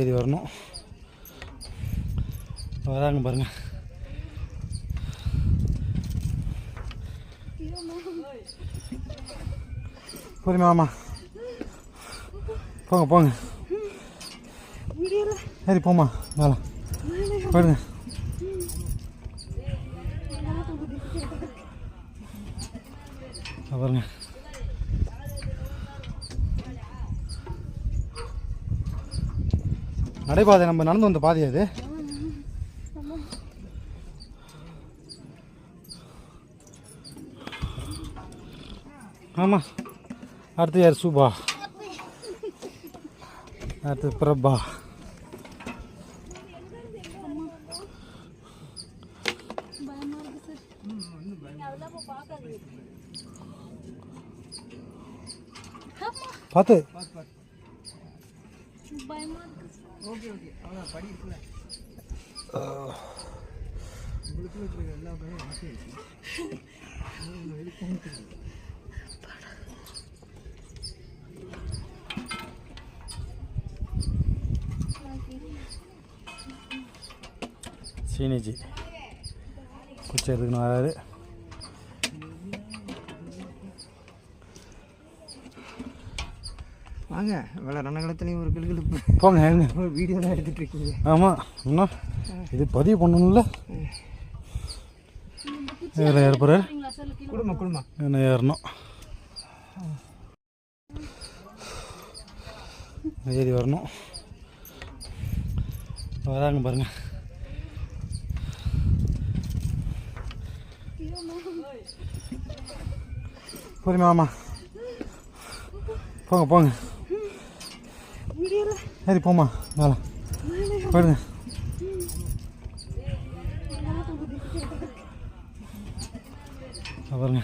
ஏறி வரணும். வராங்க பாருங்க. புரியுமா ஆமா போங்க போங்க. சரி போமா போம்மா மேலே போயிடுங்க பாருங்க. நடைபாதை நம்ம நடந்து வந்த பாதை அது ஆமாம் அடுத்து யார்? சூபா. அடுத்து பிரபா. பார்த்து ஓகே ஓகே அவ்வளோ படி இருக்குல்ல உங்களுக்குள்ள இருக்கிற எல்லா பயம் ஆசை இருக்கு. வெளியே போகிறது சீனிஜி. குச்சி எடுத்துக்கணும் வராது வாங்க இவ்வளோ ரணகலத்துலேயும் ஒரு கிளுகிழுப்பு போங்க ஏங்க வீடியோலாம் எடுத்துகிட்டு இருக்கீங்க ஆமாம் இன்னும் இது பதிவு பண்ணணும்ல? இதில் ஏற்படுற குடும்பம் குடும்பம் என்ன ஏறணும் ஏறி வரணும். வராங்க பாருங்க. பொறுமையா வாம்மா போங்க போங்க. சரி போமா போம்மா போயிடுங்க பாருங்க.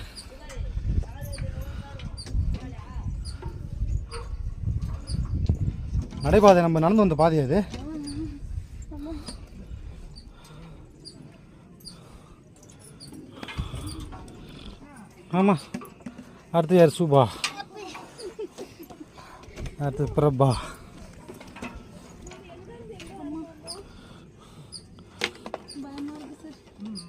நடைபாதை நம்ம நடந்து வந்த பாதை அது. ஆமாம் அடுத்து யார் சூபா? அடுத்து பிரபா பயமா இருக்கு சார் அதெல்லாம் இப்போ பார்க்காதீங்க ஆமா